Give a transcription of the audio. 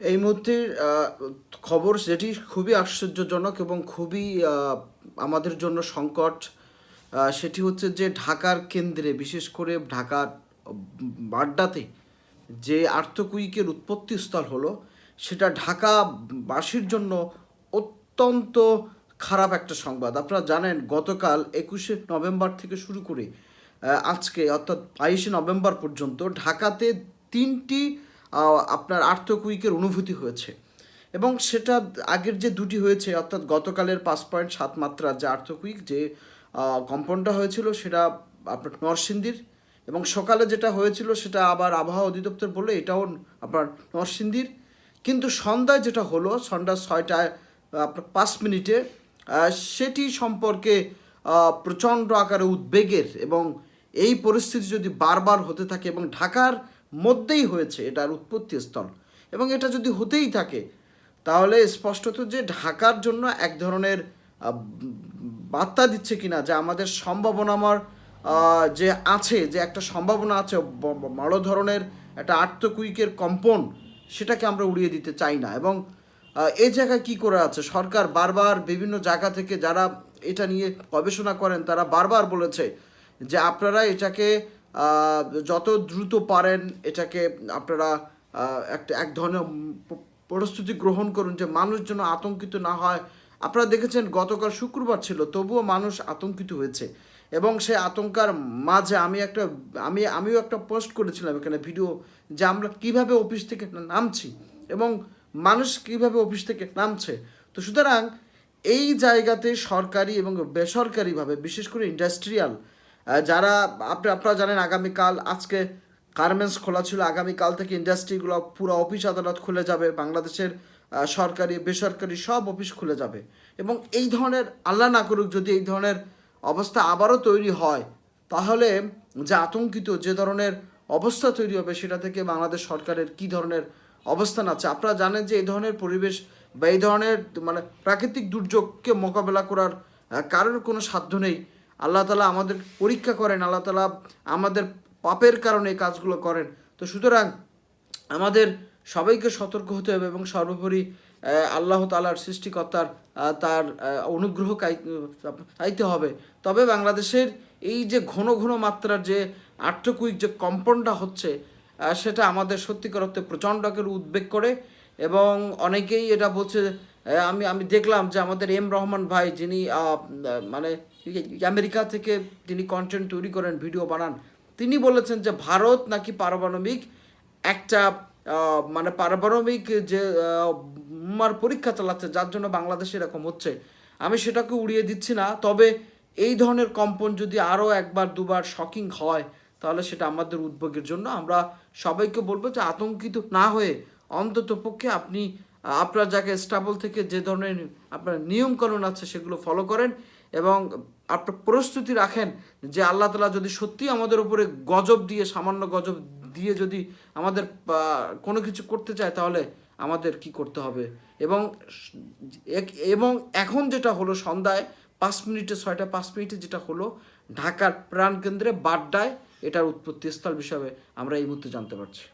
এই মুহূর্তের খবর যেটি খুবই আশ্চর্যজনক এবং খুবই আমাদের জন্য সংকট। সেটি হচ্ছে যে ঢাকার কেন্দ্রে, বিশেষ করে ঢাকার বাড্ডাতে যে আর্থকুইকের উৎপত্তি স্থল হলো, সেটা ঢাকাবাসীর জন্য অত্যন্ত খারাপ একটা সংবাদ। আপনারা জানেন, গতকাল একুশে নভেম্বর থেকে শুরু করে আজকে অর্থাৎ বাইশে নভেম্বর পর্যন্ত ঢাকাতে তিনটি আপনার আর্থকুইকের অনুভূতি হয়েছে। এবং সেটা আগের যে দুটি হয়েছে অর্থাৎ গতকালের পাঁচ পয়েন্ট সাত মাত্রার যে আর্থকুইক যে আহ, কম্পনটা হয়েছিল সেটা আপনার নরসিংদীর এবং সকালে যেটা হয়েছিল সেটা আবার আবহাওয়া অধিদপ্তর বলল এটাও আপনার নরসিংদীর। কিন্তু সন্ধ্যায় যেটা হলো সন্ধ্যা ছয়টায় আপনার পাঁচ মিনিটে সেটি সম্পর্কে প্রচণ্ড আকারে উদ্বেগের এবং এই পরিস্থিতি যদি বারবার হতে থাকে এবং ঢাকার মধ্যেই হয়েছে এটার উৎপত্তি স্থল। এবং এটা যদি হতেই থাকে, তাহলে স্পষ্টত যে ঢাকার জন্য এক ধরনের বার্তা দিচ্ছে কিনা যে আমাদের সম্ভাবনাময় যে আছে, যে একটা সম্ভাবনা আছে বড় ধরনের একটা আর্থকুইকের কম্পন, সেটাকে আমরা উড়িয়ে দিতে চাই না। এবং এই জায়গায় কি করে আছে? সরকার বারবার বিভিন্ন জায়গা থেকে যারা এটা নিয়ে গবেষণা করেন, তারা বারবার বলেছে যে আপনারা এটাকে যত দ্রুত পারেন এটাকে আপনারা একটা এক ধরনের প্রস্তুতি গ্রহণ করুন যে মানুষ যেন আতঙ্কিত না হয়। আপনারা দেখেছেন গতকাল শুক্রবার ছিল, তবুও মানুষ আতঙ্কিত হয়েছে। এবং সেই আতঙ্কার মাঝে আমি একটা, আমি, আমিও একটা পোস্ট করেছিলাম এখানে ভিডিও যে আমরা কীভাবে অফিস থেকে নামছি এবং মানুষ কীভাবে অফিস থেকে নামছে। তো সুতরাং এই জায়গাতে সরকারি এবং বেসরকারিভাবে, বিশেষ করে ইন্ডাস্ট্রিয়াল যারা আপনি আপনারা জানেন আগামীকাল, আজকে গার্মেন্টস খোলা ছিল, আগামীকাল থেকে ইন্ডাস্ট্রিগুলো পুরো অফিস আদালত খুলে যাবে, বাংলাদেশের সরকারি, বেসরকারি সব অফিস খুলে যাবে। এবং এই ধরনের আল্লাহ না করুক যদি এই ধরনের অবস্থা আবারও তৈরি হয়, তাহলে যে আতঙ্কিত, যে ধরনের অবস্থা তৈরি হবে, সেটা থেকে বাংলাদেশ সরকারের কি ধরনের অবস্থান আছে? আপনারা জানেন যে এই ধরনের পরিবেশ বা এই ধরনের মানে প্রাকৃতিক দুর্যোগকে মোকাবেলা করার কারোর কোনো সাধ্য নেই। আল্লাহ তালা আমাদের পরীক্ষা করেন, আল্লাহ তালা আমাদের পাপের কারণে এই কাজগুলো করেন। তো সুতরাং আমাদের সবাইকে সতর্ক হতে হবে এবং সর্বোপরি আল্লাহ তালার সৃষ্টিকর্তার তার অনুগ্রহ চাইতে হবে। তবে বাংলাদেশের এই যে ঘন ঘন মাত্রার যে আর্থকুইক যে কম্পনটা হচ্ছে সেটা আমাদের সত্যিকার অর্থে প্রচণ্ড আকারে উদ্বেগ করে এবং অনেকেই এটা বলছে আমি আমি দেখলাম যে আমাদের এম রহমান ভাই যিনি মানে আমেরিকা থেকে তিনি কন্টেন্ট তৈরি করেন ভিডিও বানান। তিনি বলেছেন যে ভারত নাকি পারমাণবিক একটা মানে পারমাণবিক যে বোমার পরীক্ষা চালাচ্ছে, যার জন্য বাংলাদেশে এরকম হচ্ছে। আমি সেটাকে উড়িয়ে দিচ্ছি না, তবে এই ধরনের কম্পন যদি আরও একবার, দুবার শকিং হয়, তাহলে সেটা আমাদের উদ্বেগের জন্য। আমরা সবাইকে বলব যে আতঙ্কিত না হয়ে অন্তত পক্ষে আপনি, আপনার যাকে স্টাবল থেকে যে ধরনের আপনার নিয়মকানুন আছে সেগুলো ফলো করেন এবং আপনার প্রস্তুতি রাখেন যে আল্লাহ তালা যদি সত্যি আমাদের উপরে গজব দিয়ে, সামান্য গজব দিয়ে যদি আমাদের কোনো কিছু করতে চায়, তাহলে আমাদের কি করতে হবে? এবং এবং এখন যেটা হলো সন্ধ্যায় পাঁচ মিনিটে, ছয়টা পাঁচ মিনিটে যেটা হলো ঢাকার প্রাণকেন্দ্রে বাড্ডায় এটার উৎপত্তি স্থল বিষয়ে আমরা এই মুহূর্তে জানতে পারছি।